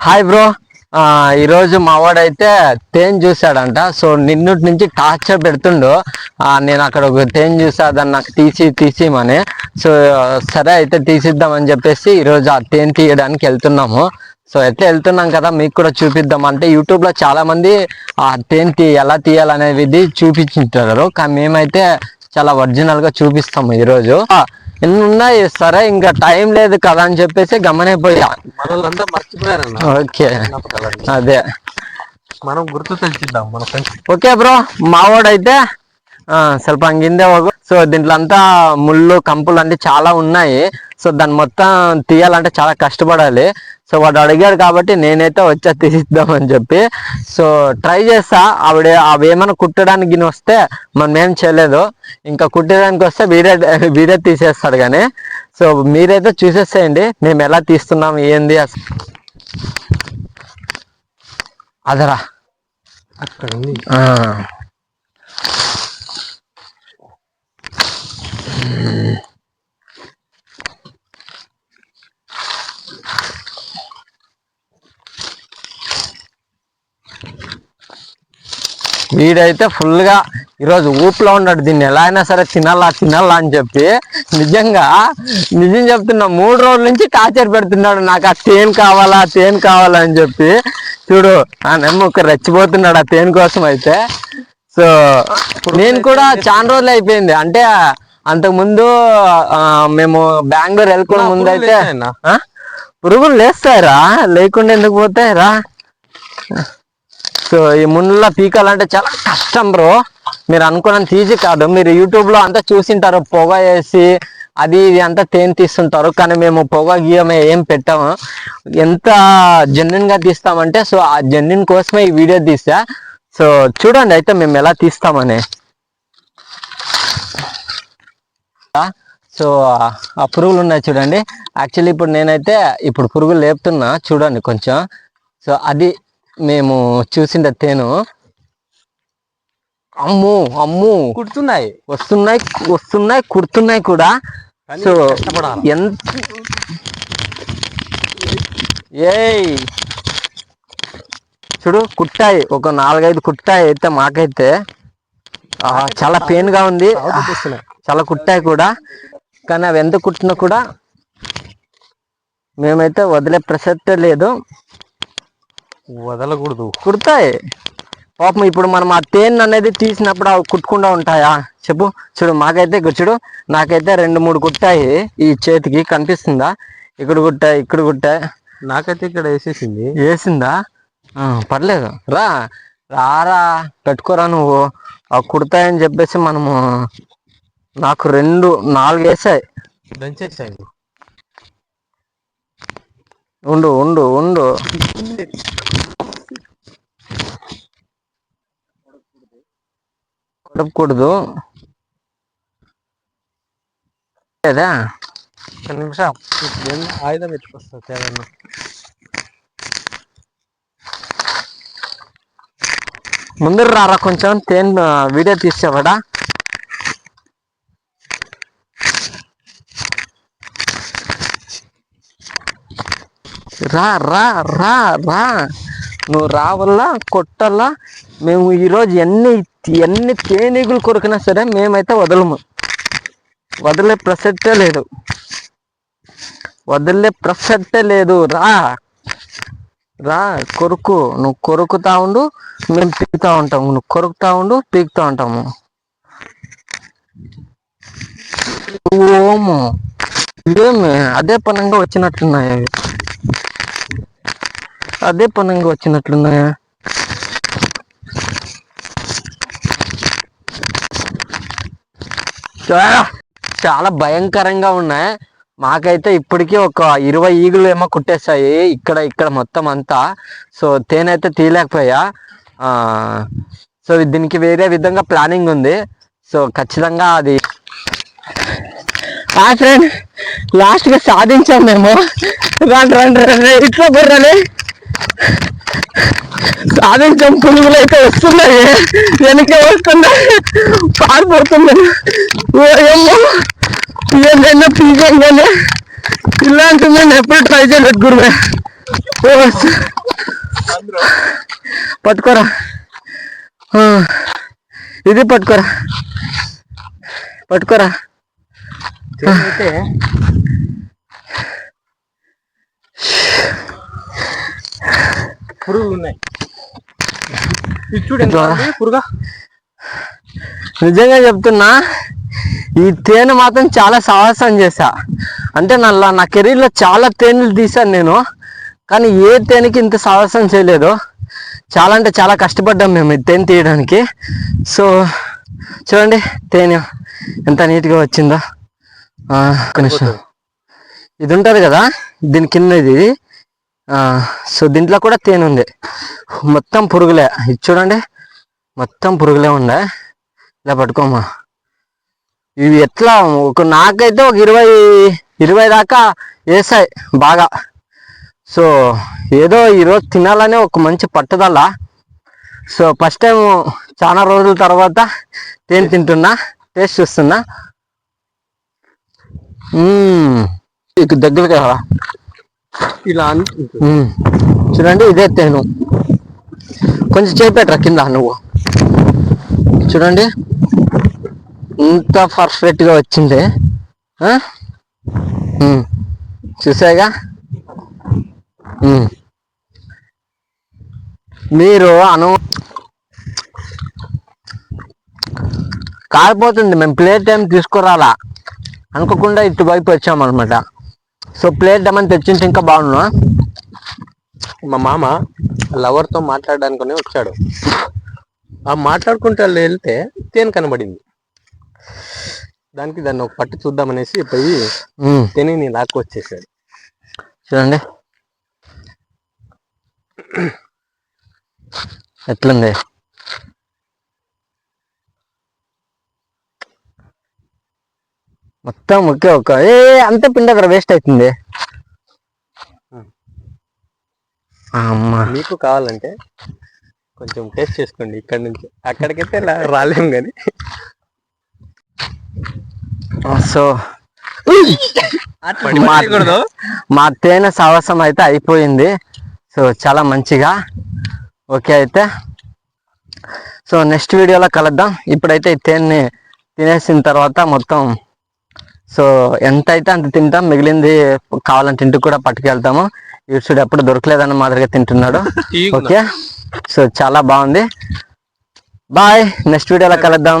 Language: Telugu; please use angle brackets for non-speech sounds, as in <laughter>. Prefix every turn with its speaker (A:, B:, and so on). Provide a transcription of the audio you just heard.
A: హాయ్ బ్రో ఆ, ఈరోజు మా వాడైతే తేన్ చూసాడంట సో నిన్నటి నుంచి టార్చర్ పెడుతుండు. ఆ, నేను అక్కడ ఒక తేన్ చూసా దాన్ని నాకు తీసి తీసిమని. సో సరే అయితే తీసిద్దామని చెప్పేసి ఈరోజు ఆ తేన్ తీయడానికి వెళ్తున్నాము. సో ఎట్లా వెళ్తున్నాం కదా మీకు కూడా చూపిద్దాం అంటే యూట్యూబ్లో చాలా మంది ఆ తేన్ తీ ఎలా తీయాలనేది చూపించుంటారు. కానీ మేమైతే చాలా ఒరిజినల్గా చూపిస్తాము ఈరోజు. ఎన్ని ఉన్నాయి సరే ఇంకా టైం లేదు కదా అని చెప్పేసి గమనైపోయా.
B: మనల్లంతా మర్చిపోయారు
A: ఓకే. అదే.
B: మనం గుర్తు తెలిసిద్దాం మన ఫ్రెండ్స్.
A: ఓకే బ్రో మావాడైతే స్వల్ప హంగిందే సో దీంట్లో అంతా ముళ్ళు కంపులు అంటే చాలా ఉన్నాయి. సో దాన్ని మొత్తం తీయాలంటే చాలా కష్టపడాలి. సో వాడు అడిగాడు కాబట్టి నేనైతే వచ్చా తీసిద్దామని చెప్పి. సో ట్రై చేస్తా. ఆవిడ అవి ఏమైనా కుట్టడానికి వస్తే మనం ఏం చేయలేదు. ఇంకా కుట్టడానికి వస్తే వీరే వీరే తీసేస్తాడు కానీ సో మీరైతే చూసేసేయండి. మేము ఎలా తీస్తున్నాం ఏంది అసలు అదరా.
B: అక్కడ ఉంది.
A: వీడైతే ఫుల్గా ఈరోజు ఊపులో ఉన్నాడు. దీన్ని ఎలా అయినా సరే తినాలా తినాలా అని చెప్పి నిజంగా నిజం చెప్తున్నా మూడు రోజుల నుంచి టార్చర్ పెడుతున్నాడు. నాకు ఆ తేనె కావాలా తేనె కావాలా అని చెప్పి చూడు ఆ నమ్మ ఒక రెచ్చిపోతున్నాడు ఆ తేనె కోసం అయితే. సో నేను కూడా చాలా రోజులు అయిపోయింది. అంటే అంతకు ముందు ఆ, మేము బెంగళూరు వెళ్ళకుండా ముందు అయితే? పురుగులు లేస్తాయిరా? లేకుండా ఎందుకు పోతాయిరా? సో ఈ ముళ్ళ పీకాలంటే చాలా కష్టం బ్రో. మీరు అనుకున్న తీసి కాదు. మీరు యూట్యూబ్లో అంతా చూసింటారు పొగ వేసి అది ఇది అంతా తేనె తీస్తుంటారు. కానీ మేము పొగ గీయమే ఏం పెట్టాము. ఎంత జెన్యున్గా తీస్తామంటే సో ఆ జెన్యున్ కోసమే ఈ వీడియో తీసా. సో చూడండి అయితే మేము ఎలా తీస్తామని. సో ఆ పురుగులు ఉన్నాయి చూడండి. యాక్చువల్లీ ఇప్పుడు నేనైతే ఇప్పుడు పురుగులు లేపుతున్నా. చూడండి కొంచెం. సో అది మేము చూసిండే తేను అమ్ము అమ్ము.
B: కుడుతున్నాయి.
A: వస్తున్నాయి వస్తున్నాయి కుడుతున్నాయి కూడా. సో. ఎంత ఏయ్. చూడు కుట్టాయి. ఒక నాలుగైదు కుట్టాయి అయితే మాకైతే. ఆ, చాలా పెయిన్గా ఉంది. చాలా కుట్టాయి కూడా. కానీ అవి ఎంత కుట్టినా కూడా మేమైతే వదిలే ప్రసక్తే లేదు.
B: వదలకూడదు.
A: కుడతాయి. పాపం ఇప్పుడు మనం ఆ తేన్ అనేది తీసినప్పుడు అవి కుట్టకుండా ఉంటాయా? చెప్పు. చూడు మాకైతే ఇగో చూడు నాకైతే రెండు మూడు కుట్టాయి. ఈ చేతికి కనిపిస్తుందా? ఇక్కడ కుట్టాయి ఇక్కడ కుట్టాయి
B: నాకైతే ఇక్కడ వేసేసింది.
A: వేసిందా? ఆ, పర్లేదు. రా రారా పెట్టుకోరా నువ్వు. ఆ కుడతాయని చెప్పేసి మనము నాకు రెండు నాలుగు వేసాయి.
B: దంచేసాయి
A: ఉండు ఉండు ఉండు. కొడకూడదు లేదా?
B: నిమిషం? ఆయుధం ఎత్తుకొస్తా తేదన్న
A: ముందర రారా కొంచెం తేన్ వీడియో తీసేవాడా? రా రా రా రా. నువ్వు రావల్లా కొట్టల్లా మేము ఈరోజు ఎన్ని ఎన్ని తేనీగులు కొరికినా సరే మేమైతే వదలము. వదిలే ప్రసక్తే లేదు. వదిలే ప్రసక్తే లేదు. రా. రా కొరుకు. నువ్వు కొరుకుతా ఉండు మేము పీకుతా ఉంటాము నువ్వు కొరుకుతా ఉండు పీకుతా ఉంటాము. ఓము. ఇదేమి అదే పనంగా వచ్చినట్టున్నాయి అదే పనంగా వచ్చినట్లున్నాయా? చాలా భయంకరంగా ఉన్నాయి. మాకైతే ఇప్పటికీ ఒక ఇరవై ఈగులు ఏమో కుట్టేస్తాయి ఇక్కడ ఇక్కడ మొత్తం అంతా. సో తేనైతే తీయలేకపోయా. సో దీనికి వేరే విధంగా ప్లానింగ్ ఉంది. సో ఖచ్చితంగా అది ఫ్రెండ్ లాస్ట్గా సాధించాం మేము. రండి రండి రండి ఇట్లా బుర్రలే సాధించాం పురుగులు అయితే వస్తున్నాయి. వెనక వస్తున్నాయి. పారిపోతున్నాయి. ఏమో ఏదైనా పీకంగానే. ఇలాంటివి నేను ఎప్పుడు ట్రై చేయలేదు గురువే. పట్టుకోరా. ఇది పట్టుకోరా. పట్టుకోరా
B: అయితే పురుగులు ఉన్నాయి ఇది చూడు ఎంత
A: ఇట్లా.
B: ఉంది పురుగా.
A: నిజంగా చెప్తున్నా ఈ తేనె మాత్రం చాలా సాహసం చేశా. అంటే నా నా కెరీర్లో చాలా తేనెలు తీశాను నేను కానీ ఏ తేనెకి ఇంత సాహసం చేయలేదు. చాలా అంటే చాలా కష్టపడ్డాం మేము ఈ తేనె తీయడానికి. సో చూడండి తేనె ఎంత నీట్గా వచ్చిందో. ఆ, ఒక్క నిమిషం. ఇది ఉంటుంది కదా దీని కింద ఇది. సో దీంట్లో కూడా తేనె ఉంది. మొత్తం పురుగులే. ఇది చూడండి. మొత్తం పురుగులే ఉండే. ఇలా పట్టుకోమా ఇవి ఎట్లా? ఒక నాకైతే ఒక ఇరవై ఇరవై దాకా వేసాయి బాగా. సో ఏదో ఈరోజు తినాలనే ఒక మంచి పట్టుదల. సో ఫస్ట్ టైం చాలా రోజుల తర్వాత తేనె తింటున్నా టేస్ట్ చూస్తున్నా. ఇక దగ్గర కదా
B: ఇలా
A: చూడండి ఇదే తేను. కొంచెం చేపెట్టరా కింద నువ్వు. చూడండి ఇంత పర్ఫెక్ట్గా వచ్చింది. ఆ? చూసాయిగా? మీరు అను కాలిపోతుంది మేము ప్లేట్ టైం తీసుకురాలా. అనుకోకుండా ఇటువైపు వచ్చామన్నమాట. సో ప్లేట్ ఏమని తెచ్చింటే ఇంకా బాగున్నా
B: మా మామ లవర్తో మాట్లాడడానికనే వచ్చాడు. ఆ మాట్లాడుకుంటే వెళ్తే తేనె కనబడింది. దానికి దాన్ని ఒక పట్టు చూద్దామనేసి పోయి. తేనెని లాక్కు వచ్చేసాడు
A: చూడండి. ఎట్లుంది? మొత్తం ఒకే ఒక ఏ అంత పిండకర వేస్ట్ అవుతుంది. అమ్మా.
B: మీకు కావాలంటే కొంచెం టేస్ట్ చేసుకోండి ఇక్కడ నుంచి. అక్కడికైతే రా- రాలేం కానీ.
A: సో మా తేనె సాహసం అయితే అయిపోయింది. సో చాలా మంచిగా. ఓకే అయితే. సో నెక్స్ట్ వీడియోలో కలుద్దాం. ఇప్పుడైతే ఈ తేనెని తినేసిన తర్వాత మొత్తం సో ఎంత అయితే అంత తింటాం మిగిలింది కావాలంటే ఇంటికి కూడా పట్టుకెళ్తాము. ఈడ్చుడు ఎప్పుడు దొరకలేదన్న మాదిరిగా తింటున్నాడు. <laughs> ఓకే? సో చాలా బాగుంది. బాయ్. నెక్స్ట్ వీడియోలో కలుద్దాం.